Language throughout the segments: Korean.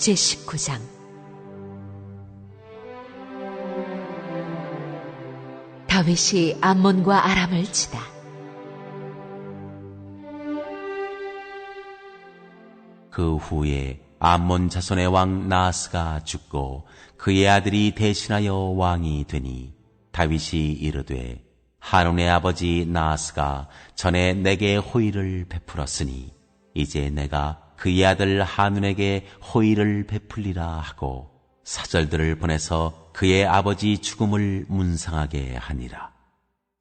제19장 다윗이 암몬과 아람을 치다. 그 후에 암몬 자손의 왕 나스가 죽고 그의 아들이 대신하여 왕이 되니 다윗이 이르되 하논의 아버지 나스가 전에 내게 호의를 베풀었으니 이제 내가 그의 아들 하눈에게 호의를 베풀리라 하고 사절들을 보내서 그의 아버지 죽음을 문상하게 하니라.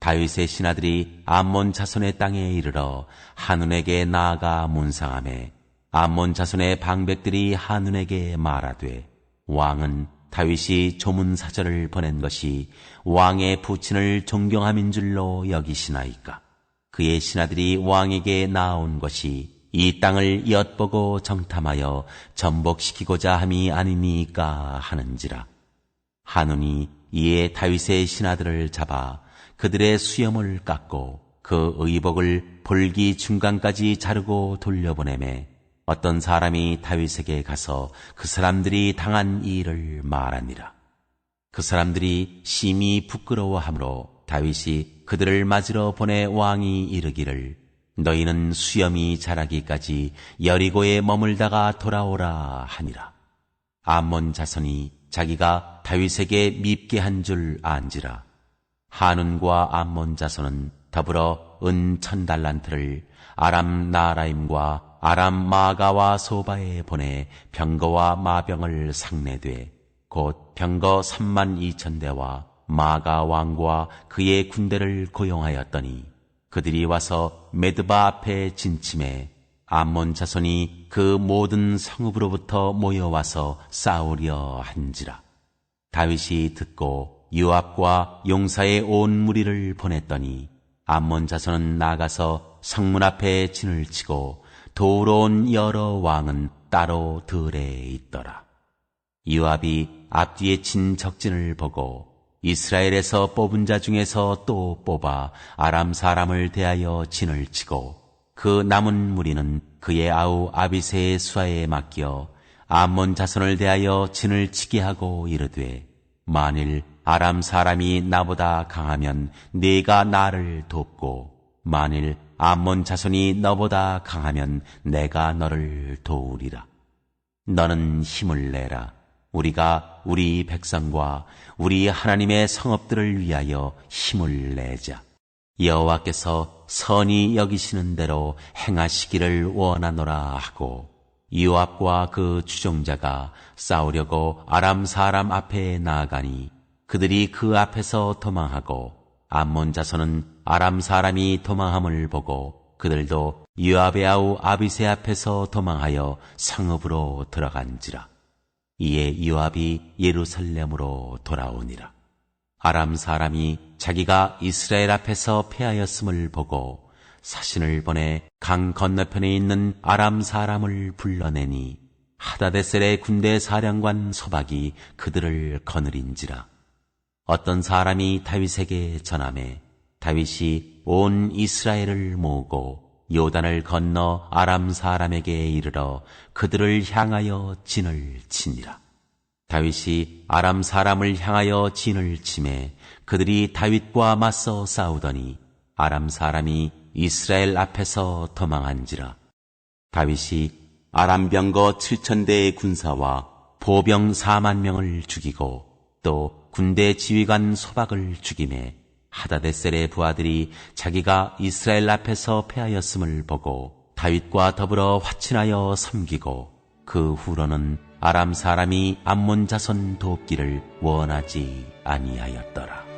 다윗의 신하들이 암몬 자손의 땅에 이르러 하눈에게 나아가 문상함에 암몬 자손의 방백들이 하눈에게 말하되 왕은 다윗이 조문 사절을 보낸 것이 왕의 부친을 존경함인 줄로 여기시나이까. 그의 신하들이 왕에게 나온 것이 이 땅을 엿보고 정탐하여 전복시키고자 함이 아니니까 하는지라. 하눈이 이에 다윗의 신하들을 잡아 그들의 수염을 깎고 그 의복을 볼기 중간까지 자르고 돌려보내매 어떤 사람이 다윗에게 가서 그 사람들이 당한 일을 말하니라. 그 사람들이 심히 부끄러워하므로 다윗이 그들을 맞으러 보내 왕이 이르기를 너희는 수염이 자라기까지 여리고에 머물다가 돌아오라 하니라. 암몬 자손이 자기가 다윗에게 밉게 한 줄 안지라. 하눈과 암몬 자손은 더불어 은 천 달란트를 아람 나라임과 아람 마가와 소바에 보내 병거와 마병을 상내되 곧 병거 3만 2천 대와 마가 왕과 그의 군대를 고용하였더니 그들이 와서 메드바 앞에 진침해 암몬 자손이 그 모든 성읍으로부터 모여와서 싸우려 한지라. 다윗이 듣고 유압과 용사의 온 무리를 보냈더니 암몬 자손은 나가서 성문 앞에 진을 치고 도로온 여러 왕은 따로 들에 있더라. 유압이 앞뒤에 친 적진을 보고 이스라엘에서 뽑은 자 중에서 또 뽑아 아람 사람을 대하여 진을 치고 그 남은 무리는 그의 아우 아비세의 수하에 맡겨 암몬 자손을 대하여 진을 치게 하고 이르되 만일 아람 사람이 나보다 강하면 네가 나를 돕고 만일 암몬 자손이 너보다 강하면 내가 너를 도우리라. 너는 힘을 내라. 우리가 우리 백성과 우리 하나님의 성업들을 위하여 힘을 내자. 여호와께서 선이 여기시는 대로 행하시기를 원하노라 하고 이오압과 그 주종자가 싸우려고 아람 사람 앞에 나아가니 그들이 그 앞에서 도망하고 암몬 자손은 아람 사람이 도망함을 보고 그들도 이압의 아우 아비세 앞에서 도망하여 상읍으로 들어간지라. 이에 이압이 예루살렘으로 돌아오니라. 아람 사람이 자기가 이스라엘 앞에서 패하였음을 보고 사신을 보내 강 건너편에 있는 아람 사람을 불러내니 하다데셀의 군대 사령관 소박이 그들을 거느린지라. 어떤 사람이 다윗에게 전함에 다윗이 온 이스라엘을 모으고 요단을 건너 아람 사람에게 이르러 그들을 향하여 진을 치니라. 다윗이 아람 사람을 향하여 진을 치매 그들이 다윗과 맞서 싸우더니 아람 사람이 이스라엘 앞에서 도망한지라. 다윗이 아람 병거 7천 대의 군사와 보병 4만 명을 죽이고 또 군대 지휘관 소박을 죽임에 하다데셀의 부하들이 자기가 이스라엘 앞에서 패하였음을 보고 다윗과 더불어 화친하여 섬기고 그 후로는 아람 사람이 암몬 자손 돕기를 원하지 아니하였더라.